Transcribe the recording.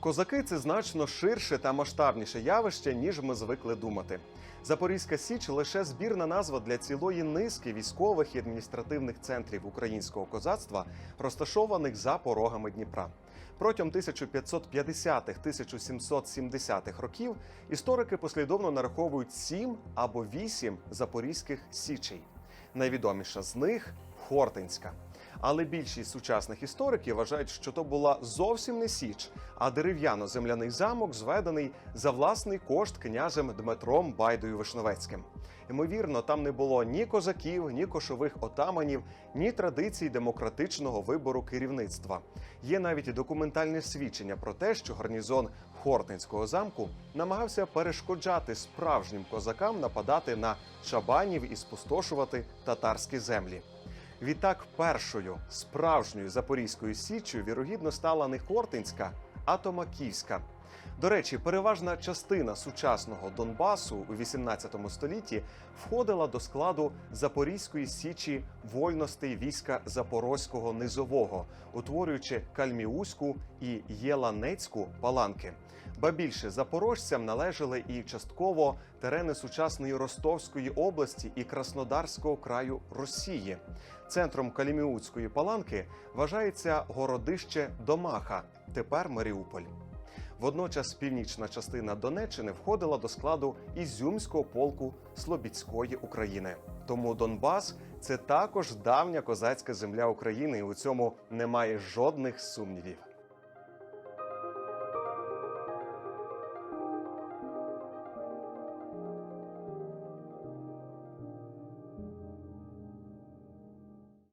Козаки це значно ширше та масштабніше явище, ніж ми звикли думати. Запорізька Січ лише збірна назва для цілої низки військових і адміністративних центрів українського козацтва, розташованих за порогами Дніпра. Протягом 1550-1770-х років історики послідовно нараховують сім або вісім запорізьких січей. Найвідоміша з них Хортинська. Але більшість сучасних істориків вважають, що то була зовсім не січ, а дерев'яно-земляний замок, зведений за власний кошт князем Дмитром Байдою Вишновецьким. Ймовірно, там не було ні козаків, ні кошових отаманів, ні традицій демократичного вибору керівництва. Є навіть документальне свідчення про те, що гарнізон Хортинського замку намагався перешкоджати справжнім козакам нападати на шабанів і спустошувати татарські землі. Відтак, першою справжньою запорізькою січчю вірогідно стала не Хортинська, а Томаківська. До речі, переважна частина сучасного Донбасу у 18 столітті входила до складу Запорізької січі вольностей війська Запорозького низового, утворюючи Кальміуську і Єланецьку паланки. Ба більше запорожцям належали і частково терени сучасної Ростовської області і Краснодарського краю Росії. Центром Каліміутської паланки вважається городище Домаха, тепер Маріуполь. Водночас північна частина Донеччини входила до складу Ізюмського полку Слобідської України. Тому Донбас це також давня козацька земля України, і у цьому немає жодних сумнівів.